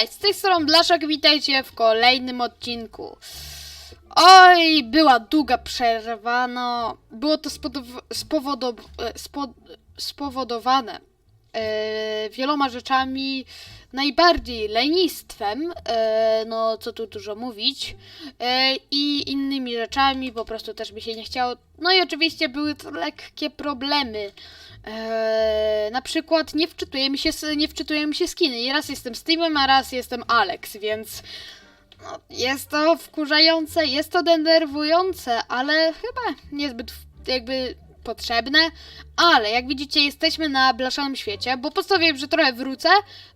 Cześć, z tej strony Blaszak, witajcie w kolejnym odcinku. Oj, była długa przerwa, no, było to spowodow- spo- spowodowane e, wieloma rzeczami, najbardziej lenistwem, e, no co tu dużo mówić, e, i innymi rzeczami, po prostu też mi się nie chciało. No i oczywiście były to lekkie problemy. Eee, na przykład nie wczytuje mi się, nie wczytuje mi się skiny. I raz jestem Steamem, a raz jestem Alex, więc no, jest to wkurzające, jest to denerwujące, ale chyba niezbyt jakby potrzebne. Ale jak widzicie, jesteśmy na blaszanym świecie, bo postanowiłem, że trochę wrócę,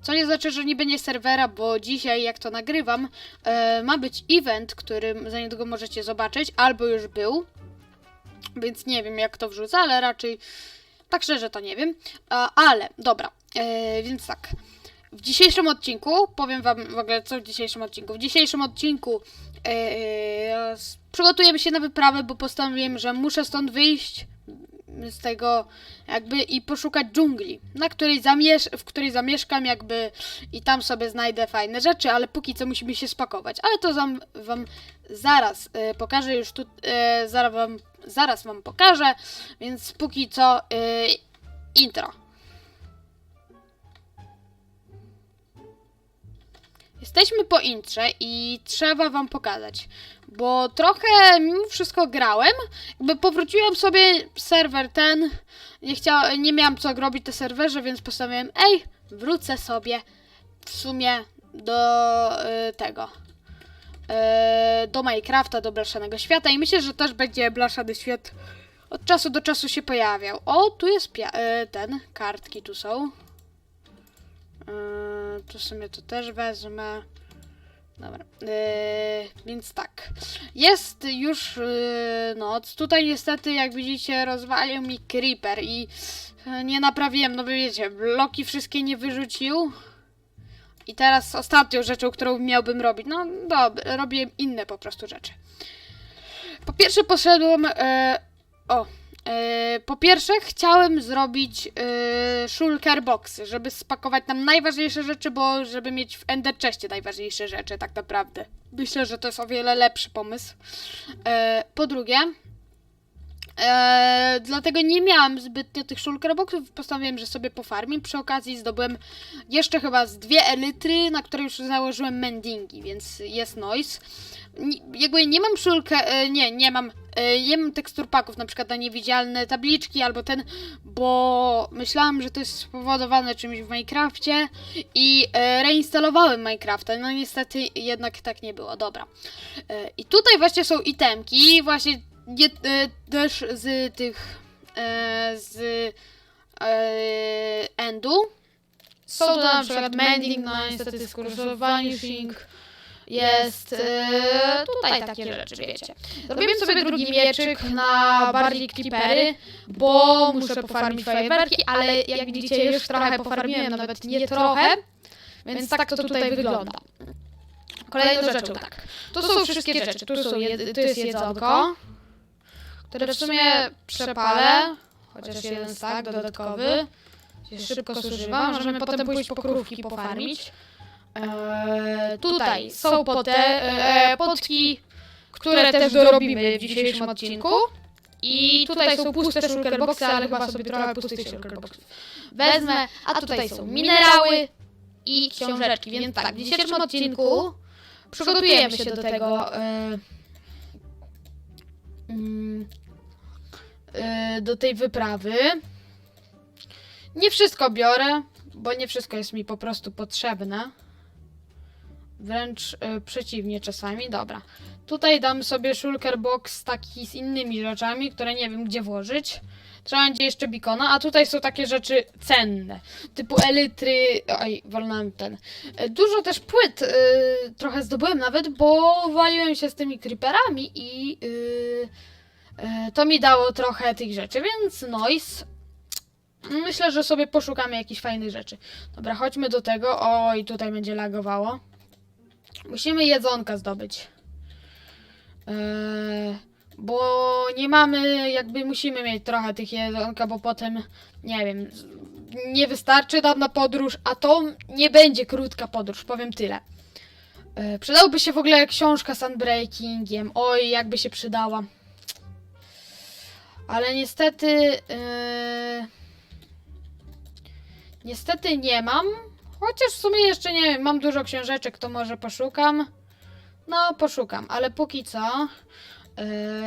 co nie znaczy, że nie będzie serwera, bo dzisiaj, jak to nagrywam, e, ma być event, który za niedługo możecie zobaczyć, albo już był. Więc nie wiem, jak to wrzucę, ale raczej tak szczerze to nie wiem. A, ale, dobra, e, więc tak. W dzisiejszym odcinku, powiem wam w ogóle co w dzisiejszym odcinku. W dzisiejszym odcinku e, przygotujemy się na wyprawę, bo postanowiłem, że muszę stąd wyjść z tego jakby i poszukać dżungli, na której zamiesz- w której zamieszkam jakby i tam sobie znajdę fajne rzeczy, ale póki co musimy się spakować. Ale to wam, wam zaraz e, pokażę już tu, e, zaraz wam, zaraz wam pokażę, więc póki co e, intro. Jesteśmy po intrze i trzeba wam pokazać, bo trochę mimo wszystko grałem, jakby powróciłem sobie serwer ten, nie chciał, nie miałem co robić na serwerze, więc postanowiłem, ej, wrócę sobie w sumie do y, tego, do Minecrafta, do Blaszanego Świata i myślę, że też będzie Blaszany Świat od czasu do czasu się pojawiał. O, tu jest y, ten, kartki tu są. Yy, tu w sumie to też wezmę. Dobra. Więc tak. Jest już yy, noc. Tutaj niestety, jak widzicie, rozwalił mi creeper i nie naprawiłem, no wy wiecie, bloki wszystkie nie wyrzucił. I teraz ostatnią rzeczą, którą miałbym robić, no dobra, robię inne po prostu rzeczy. Po pierwsze poszedłem, yy, o, Yy, po pierwsze, chciałem zrobić yy, shulker boxy, żeby spakować tam najważniejsze rzeczy, bo żeby mieć w Ender Chestie najważniejsze rzeczy, tak naprawdę. Myślę, że to jest o wiele lepszy pomysł. Yy, po drugie, yy, dlatego nie miałam zbytnio tych shulker boxów, postanowiłem, że sobie pofarmię. Przy okazji zdobyłem jeszcze chyba z dwie elitry, na które już założyłem mendingi, więc jest noise. Jakby nie mam szulkę, e, nie, nie mam, e, nie mam tekstur paków, na przykład na niewidzialne tabliczki albo ten, bo myślałam, że to jest spowodowane czymś w Minecrafcie i e, reinstalowałem Minecrafta, no niestety jednak tak nie było, dobra. E, I tutaj właśnie są itemki, właśnie nie, e, też z tych, e, z e, Endu. Są to na przykład mending, no niestety skoro vanishing jest e, tutaj takie rzeczy, wiecie. Zrobiłem sobie drugi mieczyk na bardziej creepery, bo muszę pofarmić fajerwerki, ale jak widzicie już trochę pofarmiłem, nawet nie trochę, więc tak to tutaj wygląda. Kolejną rzeczą tak. To są wszystkie rzeczy. Tu, są tu jest jedzonko, które w sumie przepalę, chociaż jeden stack dodatkowy się szybko zużywa. Możemy potem pójść po krówki pofarmić. Eee, tutaj są pote, e, potki, które też dorobimy w dzisiejszym odcinku. I tutaj są puste shulkerboxy, ale chyba sobie trochę pustych shulkerboxów wezmę. A tutaj są minerały i książeczki. Więc tak, w dzisiejszym odcinku przygotujemy się do tego. E, do tej wyprawy. Nie wszystko biorę, bo nie wszystko jest mi po prostu potrzebne. Wręcz y, przeciwnie czasami. Dobra. Tutaj dam sobie shulker box taki z innymi rzeczami, które nie wiem gdzie włożyć. Trzeba będzie jeszcze bikona, a tutaj są takie rzeczy cenne, typu elitry, oj, wolnałem ten. Y, Dużo też płyt y, trochę zdobyłem nawet, bo waliłem się z tymi creeperami i y, y, to mi dało trochę tych rzeczy, więc noise. Myślę, że sobie poszukamy jakichś fajnych rzeczy. Dobra, chodźmy do tego. Oj, tutaj będzie lagowało. Musimy jedzonka zdobyć. Eee, bo nie mamy, jakby musimy mieć trochę tych jedzonka, bo potem, nie wiem, nie wystarczy nam na podróż, a to nie będzie krótka podróż, powiem tyle. E, Przydałby się w ogóle książka z unbreakingiem. Oj, jakby się przydała. Ale niestety. e, Niestety nie mam. Chociaż w sumie jeszcze nie wiem, mam dużo książeczek, to może poszukam. No, poszukam, ale póki co.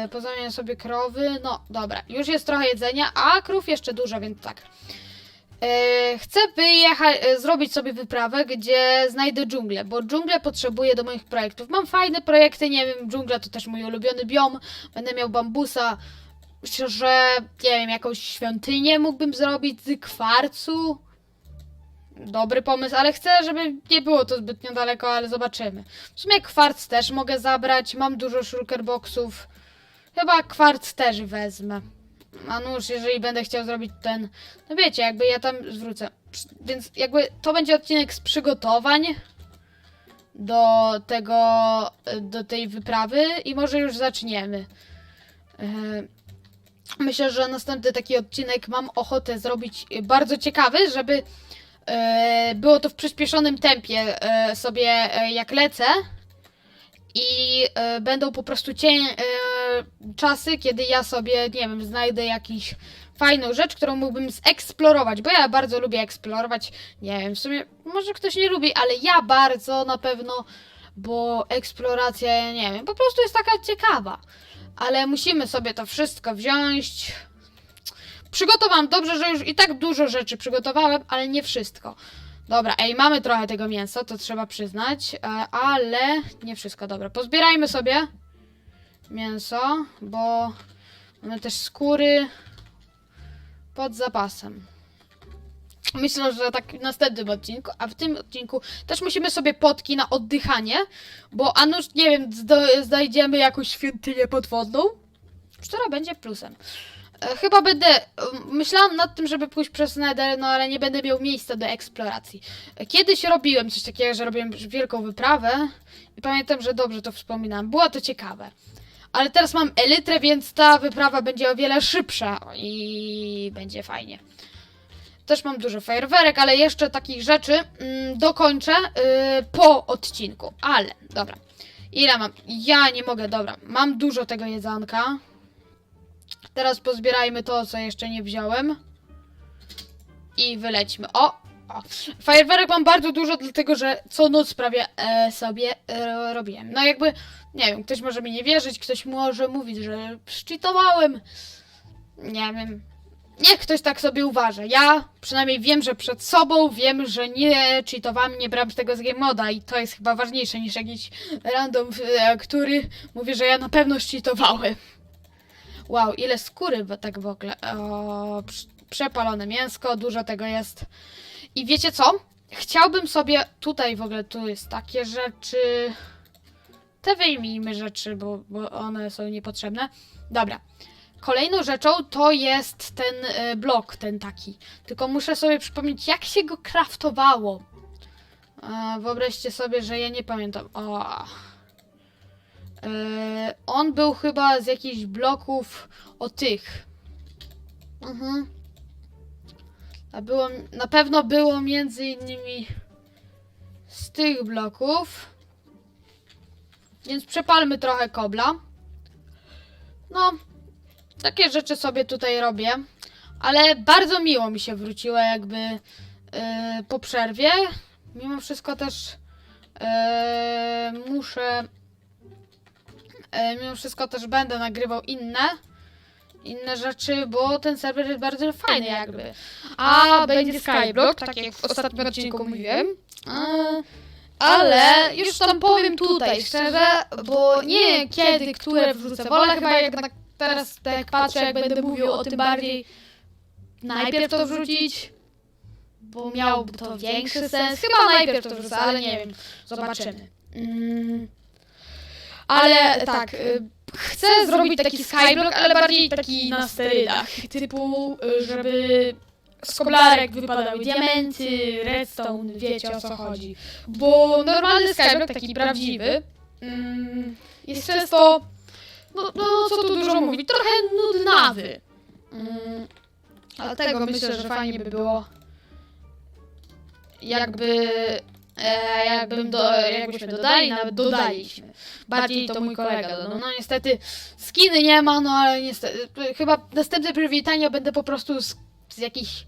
Yy, pozamieniam sobie krowy. No, dobra, już jest trochę jedzenia, a krów jeszcze dużo, więc tak. Yy, chcę wyjechać, yy, zrobić sobie wyprawę, gdzie znajdę dżunglę, bo dżunglę potrzebuję do moich projektów. Mam fajne projekty, nie wiem, dżungla to też mój ulubiony biom. Będę miał bambusa. Myślę, że nie wiem, jakąś świątynię mógłbym zrobić z kwarcu. Dobry pomysł, ale chcę, żeby nie było to zbytnio daleko, ale zobaczymy. W sumie kwarc też mogę zabrać, mam dużo shulkerboxów. Chyba kwarc też wezmę. A nuż, jeżeli będę chciał zrobić ten... No wiecie, jakby ja tam zwrócę. Więc jakby to będzie odcinek z przygotowań do tego, do tej wyprawy i może już zaczniemy. Yy, Myślę, że następny taki odcinek mam ochotę zrobić bardzo ciekawy, żeby e, było to w przyspieszonym tempie e, sobie e, jak lecę i będą po prostu cień, czasy, kiedy ja sobie, nie wiem, znajdę jakiś fajną rzecz, którą mógłbym zeksplorować, bo ja bardzo lubię eksplorować, nie wiem, w sumie może ktoś nie lubi, ale ja bardzo na pewno, bo eksploracja, nie wiem, po prostu jest taka ciekawa. Ale musimy sobie to wszystko wziąć. Przygotowałam dobrze, że już i tak dużo rzeczy przygotowałem, ale nie wszystko. Dobra, ej, mamy trochę tego mięsa, to trzeba przyznać, e, ale nie wszystko. Dobra, pozbierajmy sobie mięso, bo mamy też skóry pod zapasem. Myślę, że tak w następnym odcinku, a w tym odcinku też musimy sobie potki na oddychanie, bo a nuż, nie wiem, znajdziemy jakąś świątynię podwodną, która będzie plusem. E, Chyba będę. Myślałam nad tym, żeby pójść przez Nether, no ale nie będę miał miejsca do eksploracji. E, Kiedyś robiłem coś takiego, że robiłem wielką wyprawę i pamiętam, że dobrze to wspominam. Było to ciekawe. Ale teraz mam elytrę, więc ta wyprawa będzie o wiele szybsza i będzie fajnie. Też mam dużo fajerwerek, ale jeszcze takich rzeczy mm, dokończę y, po odcinku. Ale, dobra. Ile mam? Ja nie mogę, dobra. Mam dużo tego jedzonka. Teraz pozbierajmy to, co jeszcze nie wziąłem. I wylećmy. O! o. Fajerwerek mam bardzo dużo, dlatego że co noc prawie e, sobie e, robiłem. No jakby, nie wiem, ktoś może mi nie wierzyć, ktoś może mówić, że szczytowałem. Nie wiem. Niech ktoś tak sobie uważa. Ja przynajmniej wiem, że przed sobą wiem, że nie cheatowałem, nie brałem tego z game moda i to jest chyba ważniejsze niż jakiś random, e, który mówi, że ja na pewno cheatowałem. Wow, ile skóry tak w ogóle. O, prz- przepalone mięsko, dużo tego jest. I wiecie co? Chciałbym sobie tutaj w ogóle tu jest takie rzeczy. Te wyjmijmy rzeczy, bo, bo one są niepotrzebne. Dobra. Kolejną rzeczą to jest ten e, blok, ten taki. Tylko muszę sobie przypomnieć, jak się go kraftowało. E, wyobraźcie sobie, że ja nie pamiętam. O. E, on był chyba z jakichś bloków o tych. Mhm. A było, na pewno było między innymi z tych bloków. Więc przepalmy trochę kobla. No, takie rzeczy sobie tutaj robię. Ale bardzo miło mi się wróciło jakby yy, po przerwie. Mimo wszystko też yy, muszę E, mimo wszystko też będę nagrywał inne inne rzeczy, bo ten serwer jest bardzo fajny jakby. A będzie Skyblock, tak jak w ostatnim odcinku mówiłem. E, Ale już tam powiem tutaj szczerze, bo nie kiedy, które wrzucę. Wolę chyba jak tak teraz tak jak patrzę, jak będę mówił o tym bardziej najpierw to wrzucić, bo miałby to większy sens. Chyba najpierw to wrzucę, ale nie wiem. Zobaczymy. Mm. Ale tak, y, chcę zrobić taki skyblock, ale bardziej taki na sterydach. Typu, y, żeby z koblarek wypadały diamenty, redstone, wiecie o co chodzi. Bo normalny skyblock, taki prawdziwy, mm, jest często, no, no co tu dużo mówić, trochę nudnawy. Mm, dlatego myślę, że fajnie by było jakby e, jakbym do, jakbyśmy dodali, nawet dodaliśmy. Bardziej to mój kolega dodał. No niestety skiny nie ma, no ale niestety chyba następne przywitanie będę po prostu z, z jakichś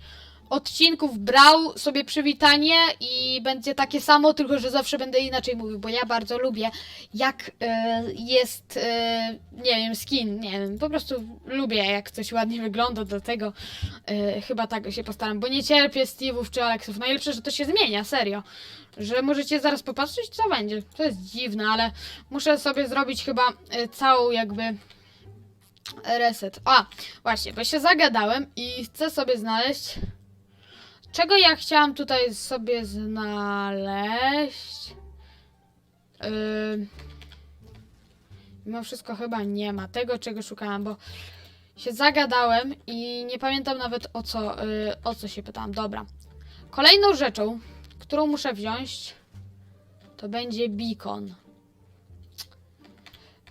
odcinków brał sobie przywitanie i będzie takie samo, tylko że zawsze będę inaczej mówił, bo ja bardzo lubię jak e, jest, e, nie wiem, skin, nie wiem, po prostu lubię jak coś ładnie wygląda, dlatego e, chyba tak się postaram, bo nie cierpię Steve'ów czy Alexów. Najlepsze, że to się zmienia, serio. Że możecie zaraz popatrzeć, co będzie. To jest dziwne, ale muszę sobie zrobić chyba e, całą jakby reset. A, właśnie, bo się zagadałem i chcę sobie znaleźć. Czego ja chciałam tutaj sobie znaleźć? Yy... Mimo wszystko chyba nie ma tego, czego szukałam, bo się zagadałem i nie pamiętam nawet o co, yy, o co się pytałam. Dobra. Kolejną rzeczą, którą muszę wziąć, to będzie beacon.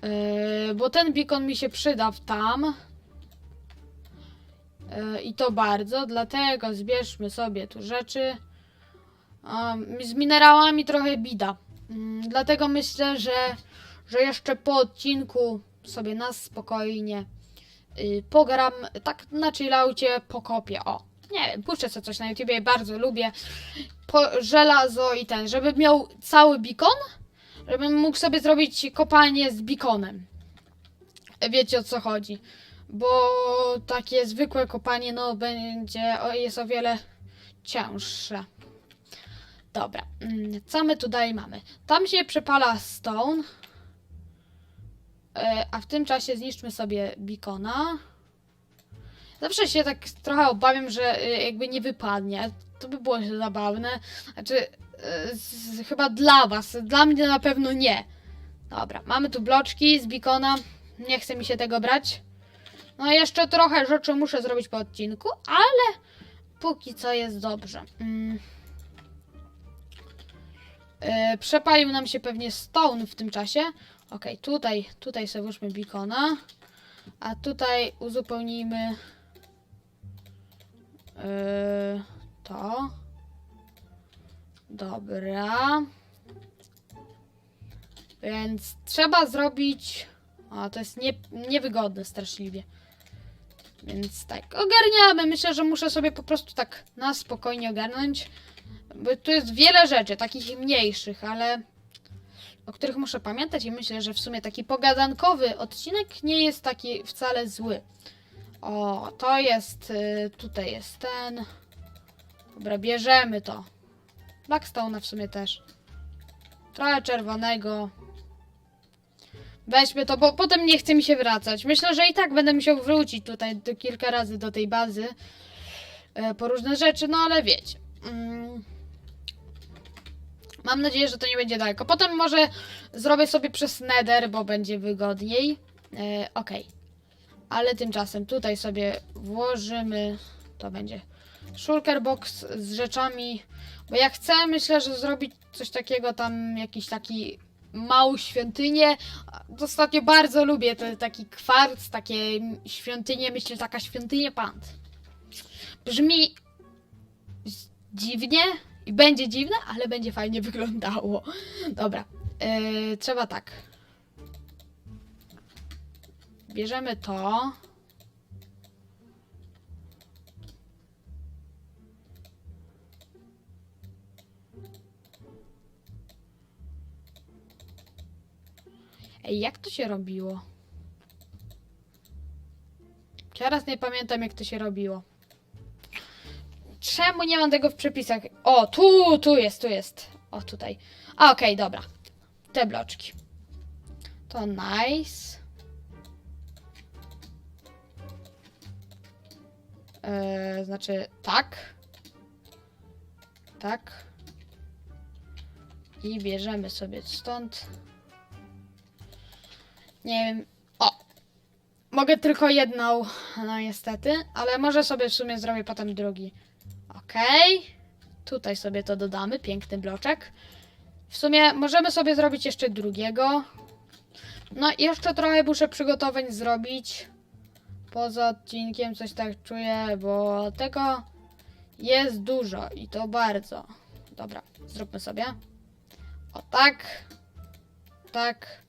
Yy, bo ten beacon mi się przyda tam. Yy, I to bardzo, dlatego zbierzmy sobie tu rzeczy. Z minerałami trochę bida. Mm, dlatego myślę, że, że jeszcze po odcinku sobie na spokojnie yy, pogram, tak na chillaucie pokopię. O, nie wiem, puszczę sobie coś na YouTubie, bardzo lubię. Po, żelazo i ten, żeby miał cały beacon, żebym mógł sobie zrobić kopalnię z beaconem. Wiecie o co chodzi. Bo takie zwykłe kopanie, no będzie, jest o wiele cięższe. Dobra, mm, co my tutaj mamy? Tam się przepala stone, e, a w tym czasie zniszczmy sobie beacona. Zawsze się tak trochę obawiam, że y, jakby nie wypadnie. To by było zabawne. Znaczy, z, chyba dla was. Dla mnie na pewno nie. Dobra, mamy tu bloczki z bikona. Nie chce mi się tego brać. No jeszcze trochę rzeczy muszę zrobić po odcinku, ale póki co jest dobrze. Mm. Y, przepalił nam się pewnie stone w tym czasie. Okej, tutaj, tutaj sobie włóżmy bikona. A tutaj uzupełnijmy Yy, to. Dobra. Więc trzeba zrobić. A to jest nie, niewygodne straszliwie. Więc tak, ogarniamy. Myślę, że muszę sobie po prostu tak na spokojnie ogarnąć. Bo tu jest wiele rzeczy, takich mniejszych, ale o których muszę pamiętać i myślę, że w sumie taki pogadankowy odcinek nie jest taki wcale zły. O, to jest, y, tutaj jest ten. Dobra, bierzemy to. Blackstone w sumie też. Trochę czerwonego. Weźmy to, bo potem nie chce mi się wracać. Myślę, że i tak będę musiał wrócić tutaj do, kilka razy do tej bazy. e, Po różne rzeczy, no ale wiecie. Mm. Mam nadzieję, że to nie będzie daleko. Potem może zrobię sobie przez Nether, bo będzie wygodniej. E, Okej. Ale tymczasem tutaj sobie włożymy, to będzie shulker box z rzeczami, bo jak chcę, myślę, że zrobić coś takiego tam, jakiś taki małą świątynię. Ostatnio bardzo lubię te, taki kwarc, takie świątynie, myślę, taka świątynia pant. Brzmi dziwnie i będzie dziwne, ale będzie fajnie wyglądało. Dobra, yy, trzeba tak. Bierzemy to. Ej, jak to się robiło? Teraz nie pamiętam, jak to się robiło. Czemu nie mam tego w przepisach? O, tu, tu jest, tu jest. O, tutaj. Okej, dobra. Te bloczki. To nice. Eee, znaczy tak. Tak. I bierzemy sobie stąd. Nie wiem. O! Mogę tylko jedną, no niestety, ale może sobie w sumie zrobię potem drugi. Okej. Tutaj sobie to dodamy, piękny bloczek. W sumie możemy sobie zrobić jeszcze drugiego. No i jeszcze trochę muszę przygotowań zrobić poza odcinkiem coś tak czuję, bo tego jest dużo i to bardzo Dobra, zróbmy sobie. O tak. Tak.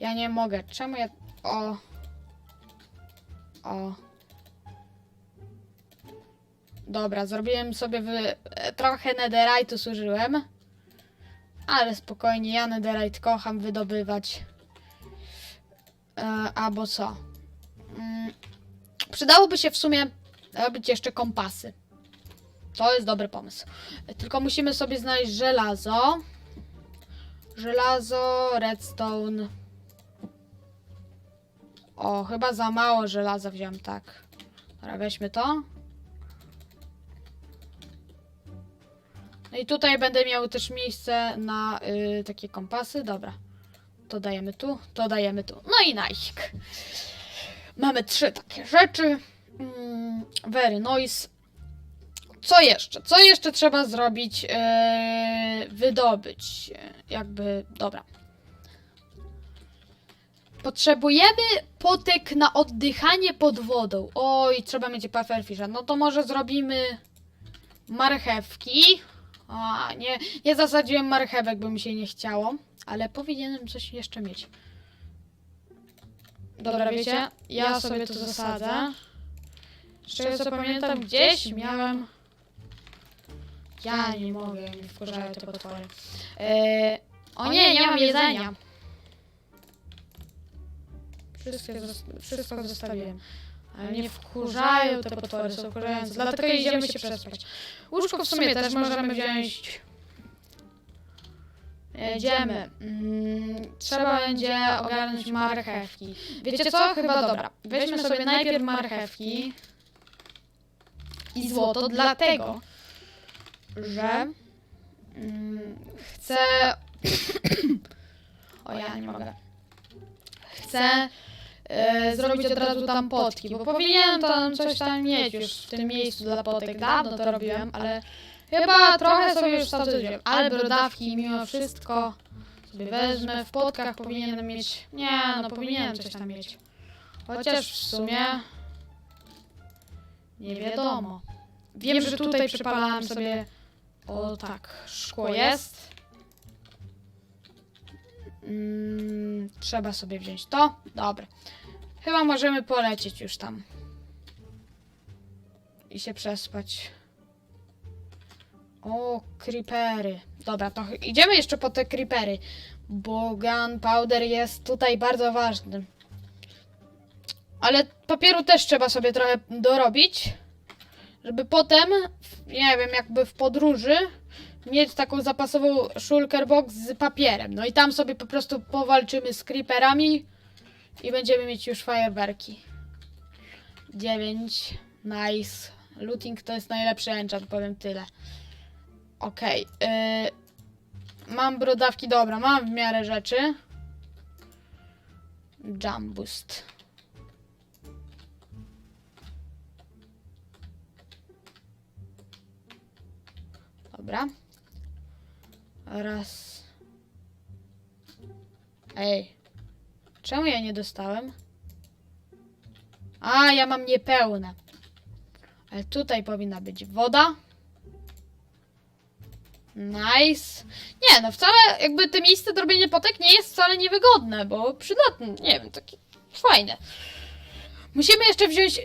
Ja nie mogę. Czemu ja... O. O. Dobra, zrobiłem sobie trochę netherite'u zużyłem. Ale spokojnie, ja netherite kocham wydobywać. E, albo co? Mm, przydałoby się w sumie robić jeszcze kompasy. To jest dobry pomysł. Tylko musimy sobie znaleźć żelazo. Żelazo, redstone. O, chyba za mało żelaza wziąłem, tak. Dobra, weźmy to. No i tutaj będę miał też miejsce na y, takie kompasy. Dobra. To dajemy tu, to dajemy tu. No i naik. Mamy trzy takie rzeczy. Mm, very nice. Co jeszcze? Co jeszcze trzeba zrobić? Yy, wydobyć. Jakby, dobra. Potrzebujemy potek na oddychanie pod wodą. Oj, trzeba mieć pufferfisha. No to może zrobimy marchewki. A, nie, nie zasadziłem marchewek, bo mi się nie chciało. Ale powinienem coś jeszcze mieć. Dobra, wiecie, ja sobie to zasadzę. Z czego co pamiętam, gdzieś miałem... Ja nie mogę, nie wkurzają te potwory. Eee, o nie, nie mam jedzenia. Wszystkie wszystko zostawiłem. Ale nie wkurzają te potwory, są wkurzające. Dlatego idziemy się przespać. Łóżko w sumie też możemy wziąć. Jedziemy. Mm, trzeba będzie ogarnąć marchewki. Wiecie co? Chyba dobra. Weźmy sobie najpierw marchewki i złoto, dlatego, że mm, chcę. o ja nie mogę. Chcę e, zrobić od razu tam potki, bo powinienem tam coś tam mieć już w tym miejscu dla potek. Dawno to robiłem, ale chyba trochę sobie już wziąłem. Ale brodawki mimo wszystko sobie wezmę. W potkach powinienem mieć. Nie, no powinienem coś tam mieć. Chociaż w sumie. Nie wiadomo. Wiem, że tutaj przypalałem sobie. O tak, szkło jest. Mm, trzeba sobie wziąć to. Dobra. Chyba możemy polecieć już tam. I się przespać. O, creepery. Dobra, to idziemy jeszcze po te creepery. Bo gunpowder jest tutaj bardzo ważny. Ale papieru też trzeba sobie trochę dorobić. Żeby potem, nie wiem, jakby w podróży mieć taką zapasową shulker box z papierem. No i tam sobie po prostu powalczymy z creeperami i będziemy mieć już fajerwerki. 9. Nice. Looting to jest najlepszy enchant, powiem tyle. Okej. y, mam brodawki, dobra, mam w miarę rzeczy. Jump boost. Dobra. Raz. Ej. Czemu ja nie dostałem? A, ja mam niepełne. Ale tutaj powinna być woda. Nice. Nie, no wcale jakby te miejsce do robienia potek nie jest wcale niewygodne, bo przydatne, nie wiem, takie fajne. Musimy jeszcze wziąć y,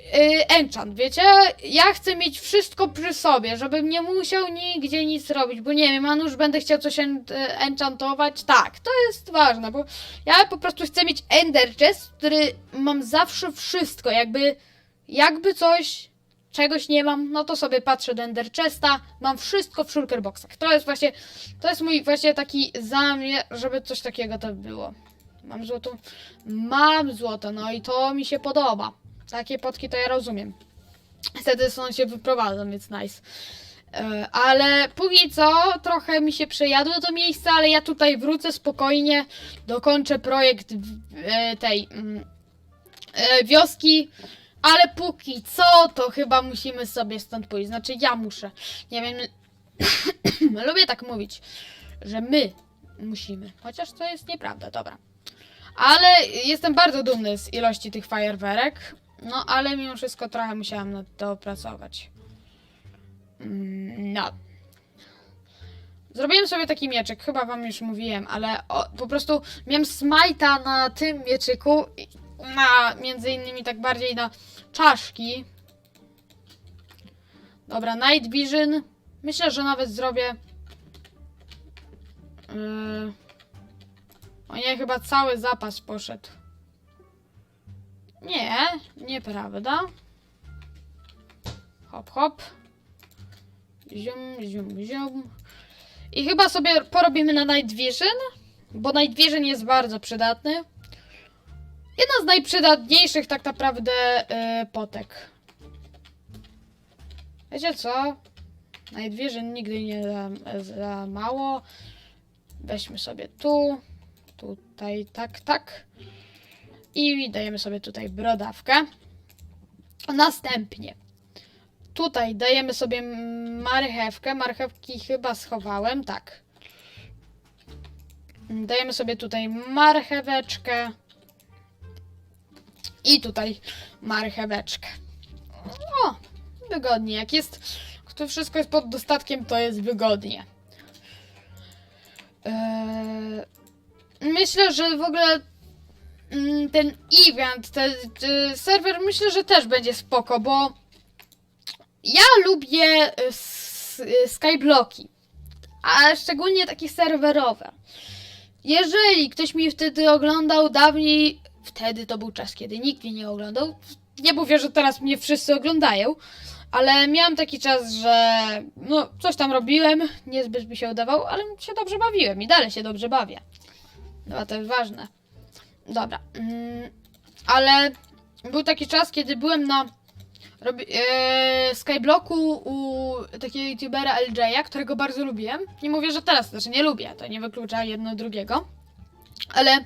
enchant, wiecie? Ja chcę mieć wszystko przy sobie, żebym nie musiał nigdzie nic robić, bo nie wiem, a nuż będę chciał coś en- y, enchantować. Tak, to jest ważne, bo ja po prostu chcę mieć ender chest, który mam zawsze wszystko, jakby, jakby coś, czegoś nie mam, no to sobie patrzę do ender chesta, mam wszystko w shulker boxach. To jest właśnie, to jest mój właśnie taki zamiar, żeby coś takiego to było. Mam złoto? Mam złoto, no i to mi się podoba. Takie potki to ja rozumiem. Wtedy stąd się wyprowadzą, więc nice. E, Ale póki co trochę mi się przejadło to miejsce, ale ja tutaj wrócę spokojnie, dokończę projekt e, tej mm, e, wioski, ale póki co to chyba musimy sobie stąd pójść. Znaczy ja muszę. Nie wiem, lubię tak mówić, że my musimy. Chociaż to jest nieprawda, dobra. Ale jestem bardzo dumny z ilości tych fajerwerek. No, ale mimo wszystko trochę musiałam nad to pracować. Mm, No. Zrobiłem sobie taki mieczyk, chyba wam już mówiłem, ale o, po prostu miałem smajta na tym mieczyku, na między innymi tak bardziej na czaszki. Dobra, Night Vision. Myślę, że nawet zrobię. Yy... O nie, chyba cały zapas poszedł. Nie, nieprawda. Hop, hop. Zium, zium, zium. I chyba sobie porobimy na Night Vision, bo Night Vision jest bardzo przydatny. Jedna z najprzydatniejszych tak naprawdę yy, potek. Wiecie co? Night Vision nigdy nie za, za mało. Weźmy sobie tu, tutaj, tak, tak. I dajemy sobie tutaj brodawkę. Następnie tutaj dajemy sobie marchewkę. Marchewki chyba schowałem, tak. Dajemy sobie tutaj marcheweczkę. I tutaj marcheweczkę. O, wygodnie. Jak jest, to wszystko jest pod dostatkiem, to jest wygodnie. Eee, myślę, że w ogóle mm, ten event, ten, ten serwer, myślę, że też będzie spoko, bo ja lubię y, y, skyblocki, a szczególnie takie serwerowe. Jeżeli ktoś mi wtedy oglądał dawniej, wtedy to był czas, kiedy nikt mnie nie oglądał. Nie mówię, że teraz mnie wszyscy oglądają, ale miałam taki czas, że no coś tam robiłem, niezbyt mi się udawało, ale się dobrze bawiłem i dalej się dobrze bawię. No a to jest ważne. Dobra. Mm, ale był taki czas, kiedy byłem na robi, e, Skyblocku u takiego youtubera LJ, którego bardzo lubiłem. Nie mówię, że teraz, znaczy nie lubię, to nie wyklucza jedno drugiego. Ale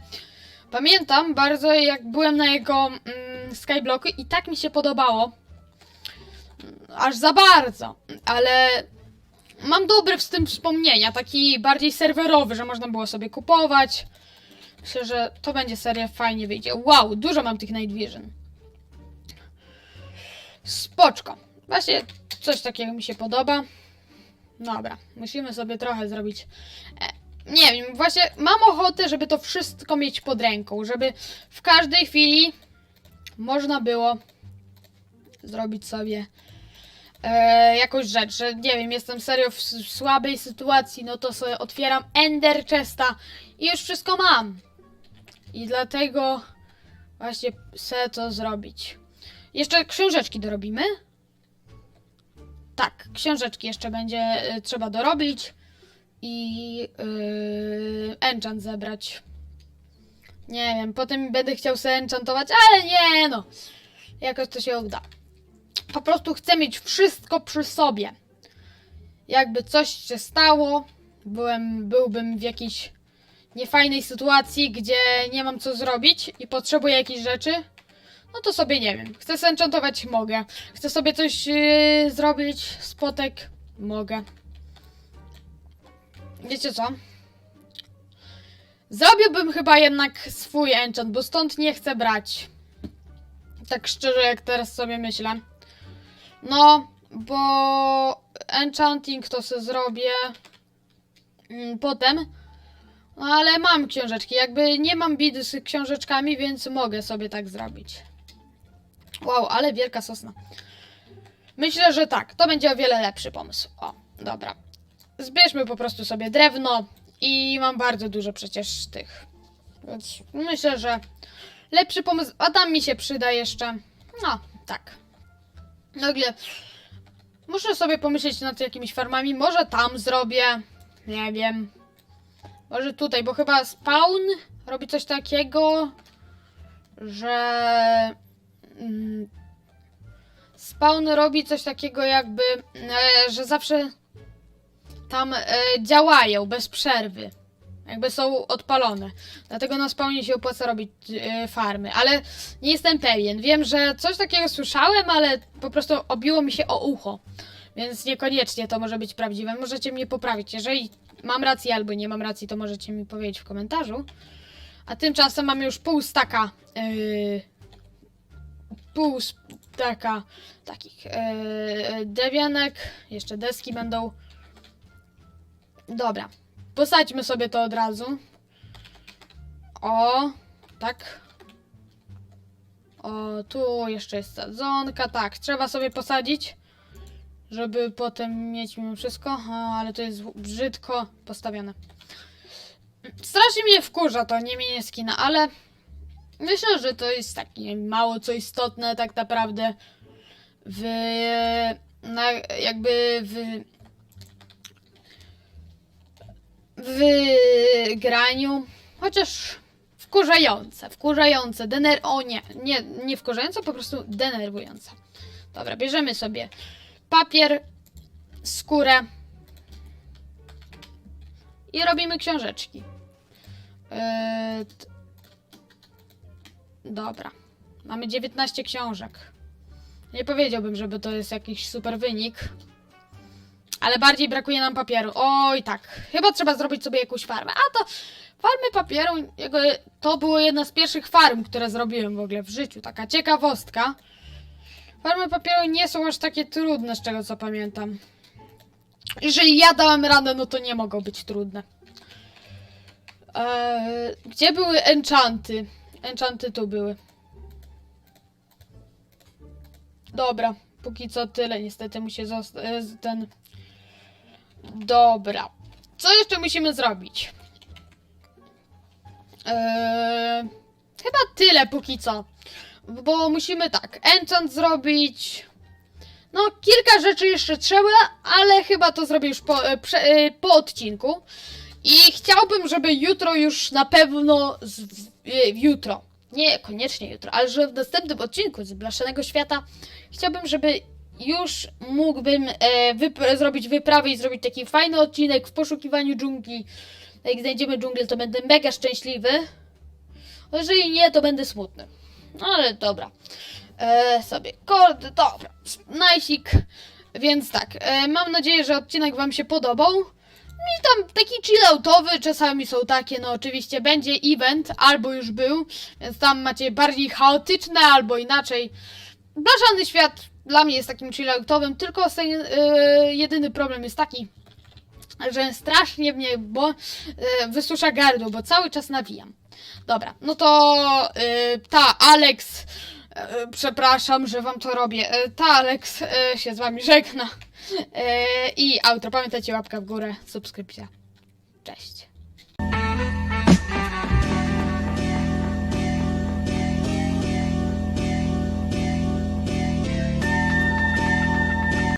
pamiętam bardzo, jak byłem na jego mm, i tak mi się podobało. Aż za bardzo. Ale mam dobre z tym wspomnienia, taki bardziej serwerowy, że można było sobie kupować. Myślę, że to będzie seria fajnie wyjdzie. Wow, dużo mam tych Night Vision. Spoczko. Właśnie coś takiego mi się podoba. Dobra, musimy sobie trochę zrobić. E, nie wiem, właśnie mam ochotę, żeby to wszystko mieć pod ręką, żeby w każdej chwili można było zrobić sobie e, jakąś rzecz, że nie wiem, jestem serio w, w słabej sytuacji, no to sobie otwieram Ender Chesta i już wszystko mam. I dlatego właśnie chcę to zrobić. Jeszcze książeczki dorobimy. Tak, książeczki jeszcze będzie y, trzeba dorobić i yy, enchant zebrać. Nie wiem, potem będę chciał sobie enchantować, ale nie no. Jakoś to się uda. Po prostu chcę mieć wszystko przy sobie. Jakby coś się stało, byłem, byłbym w jakiejś niefajnej sytuacji, gdzie nie mam co zrobić i potrzebuję jakichś rzeczy, no to sobie nie wiem. Chcę senchantować, mogę. Chcę sobie coś yy, zrobić, spotek, mogę. Wiecie co? Zrobiłbym chyba jednak swój enchant, bo stąd nie chcę brać. Tak szczerze, jak teraz sobie myślę. No, bo enchanting to sobie zrobię mm, potem. No ale mam książeczki. Jakby nie mam bidy z książeczkami, więc mogę sobie tak zrobić. Wow, ale wielka sosna. Myślę, że tak. To będzie o wiele lepszy pomysł. O, dobra. Zbierzmy po prostu sobie drewno i mam bardzo dużo przecież tych. Więc myślę, że lepszy pomysł. A tam mi się przyda jeszcze. No, tak. Nagle muszę sobie pomyśleć nad jakimiś farmami. Może tam zrobię. Nie wiem. Może tutaj, bo chyba spawn robi coś takiego, że mm, spawn robi coś takiego jakby, e, że zawsze tam e, działają bez przerwy. Jakby są odpalone. Dlatego na spawnie się opłaca robić e, farmy. Ale nie jestem pewien. Wiem, że coś takiego słyszałem, ale po prostu obiło mi się o ucho. Więc niekoniecznie to może być prawdziwe. Możecie mnie poprawić. Jeżeli mam rację albo nie mam racji, to możecie mi powiedzieć w komentarzu. A tymczasem mamy już pół staka. Yy, pół staka takich yy, drewianek. Jeszcze deski będą. Dobra. Posadźmy sobie to od razu. O, tak. O, tu jeszcze jest sadzonka. Tak, trzeba sobie posadzić, żeby potem mieć mimo wszystko. O, ale to jest brzydko postawione. Strasznie mnie wkurza to nie mienie skina, ale myślę, że to jest takie mało co istotne tak naprawdę w na, jakby w w graniu, chociaż wkurzające, wkurzające, dener... O nie, nie, nie wkurzające, po prostu denerwujące. Dobra, bierzemy sobie papier, skórę i robimy książeczki. Yy, Dobra, mamy 19 książek. Nie powiedziałbym, żeby to jest jakiś super wynik. Ale bardziej brakuje nam papieru. Oj, tak. Chyba trzeba zrobić sobie jakąś farmę. A to farmy papieru, to było jedna z pierwszych farm, które zrobiłem w ogóle w życiu. Taka ciekawostka. Farmy papieru nie są aż takie trudne, z czego co pamiętam. Jeżeli ja dałem radę, no to nie mogą być trudne. Eee, gdzie były enchanty? Enchanty tu były. Dobra, póki co tyle. Niestety musi zostać ten. Dobra. Co jeszcze musimy zrobić? Eee, chyba tyle póki co. Bo musimy tak, enchant zrobić. No, kilka rzeczy jeszcze trzeba, ale chyba to zrobię już po, e, prze, e, po odcinku. I chciałbym, żeby jutro już na pewno. Z, e, jutro. Nie koniecznie jutro, ale że w następnym odcinku z Blaszanego Świata chciałbym, żeby już mógłbym e, wyp- zrobić wyprawę i zrobić taki fajny odcinek w poszukiwaniu dżungli. Jak znajdziemy dżunglę, to będę mega szczęśliwy. A Jeżeli nie, to będę smutny. No ale dobra. E, sobie kord, dobra. Najsik. Więc tak, e, mam nadzieję, że odcinek Wam się podobał. I tam taki chilloutowy, czasami są takie, no oczywiście będzie event, albo już był, więc tam macie bardziej chaotyczne, albo inaczej. Blaszany świat dla mnie jest takim chilloutowym, tylko ostatni, e, jedyny problem jest taki, że strasznie mnie bo, e, wysusza gardło, bo cały czas nawijam. Dobra, no to e, ta Alex, e, przepraszam, że wam to robię, e, ta Alex e, się z wami żegna. E, I outro, pamiętajcie łapka w górę, subskrypcja. Cześć.